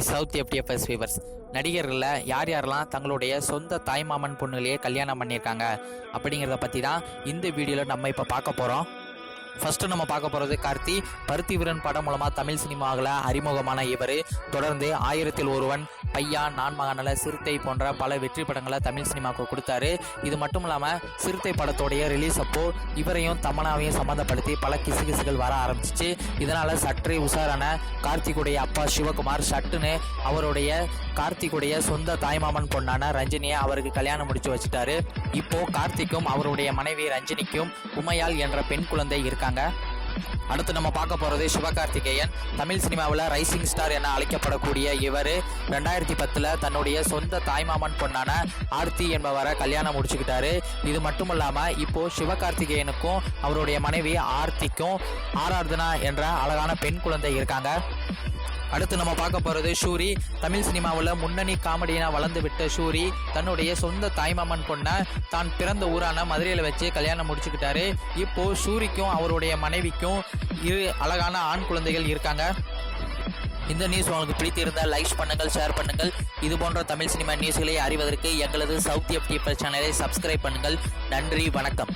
Hi south FDFS fevers நடிகர்களில் யார் யாரெல்லாம் தங்களுடைய சொந்த தாய்மாமன் பொண்ணுகளையே கல்யாணம் பண்ணியிருக்காங்க அப்படிங்கிறத பற்றி தான் இந்த வீடியோவில் நம்ம இப்போ பார்க்க போகிறோம் ஃபஸ்ட்டு நம்ம பார்க்க போகிறது கார்த்தி. பருத்தி வீரன் படம் மூலமாக தமிழ் சினிமாவில் அறிமுகமான இவர். தொடர்ந்து ஆயிரத்தில் ஒருவன் ஐயா நான் மகனல சிறுத்தை போன்ற பல வெற்றி படங்களை தமிழ் சினிமாவுக்கு கொடுத்தாரு. இது மட்டும் இல்லாமல் சிறுத்தை படத்தோடைய ரிலீஸ் அப்போ இவரையும் தமனாவையும் சம்மந்தப்படுத்தி பல கிசுகிசுகள் வர ஆரம்பிச்சிச்சு. இதனால் சற்றே உஷாரான கார்த்திக்குடைய அப்பா சிவகுமார் சட்டுன்னு அவருடைய கார்த்திக்குடைய சொந்த தாய்மாமன் பொண்ணான ரஞ்சினியை அவருக்கு கல்யாணம் முடிச்சு வச்சுட்டாரு. இப்போ கார்த்திக்கும் அவருடைய மனைவி ரஞ்சினிக்கும் உமையால் என்ற பெண் குழந்தை இருக்காங்க. அடுத்து நம்ம பார்க்க போகிறது சிவகார்த்திகேயன். தமிழ் சினிமாவில் ரைசிங் ஸ்டார் என அழைக்கப்படக்கூடிய இவர். ரெண்டாயிரத்தி பத்தில் தன்னுடைய சொந்த தாய்மாமன் பொண்ணான ஆர்த்தி என்பவரை கல்யாணம் முடிச்சுக்கிட்டாரு. இது மட்டும் இல்லாமல் இப்போ சிவகார்த்திகேயனுக்கும் அவருடைய மனைவி ஆர்த்திக்கும் ஆராதனா என்ற அழகான பெண் குழந்தை இருக்காங்க. அடுத்து நம்ம பார்க்க போகிறது ஷூரி. தமிழ் சினிமாவில் முன்னணி காமெடியனாக வளர்ந்து விட்ட ஷூரி. தன்னுடைய சொந்த தாய்மாமன் பொண்ணை தான் பிறந்த ஊரான மதுரையில் வச்சு கல்யாணம் முடிச்சுக்கிட்டாரு. இப்போ ஷூரிக்கும் அவருடைய மனைவிக்கும் இரு அழகான ஆண் குழந்தைகள் இருக்காங்க. இந்த நியூஸ் உங்களுக்கு பிடித்திருந்தால் லைக் பண்ணுங்கள் ஷேர் பண்ணுங்கள். இது போன்ற தமிழ் சினிமா நியூஸ்களை அறிவதற்கு எங்களது சவுத் எஃப்டிஎஃப் சேனலை சப்ஸ்கிரைப் பண்ணுங்கள். நன்றி வணக்கம்.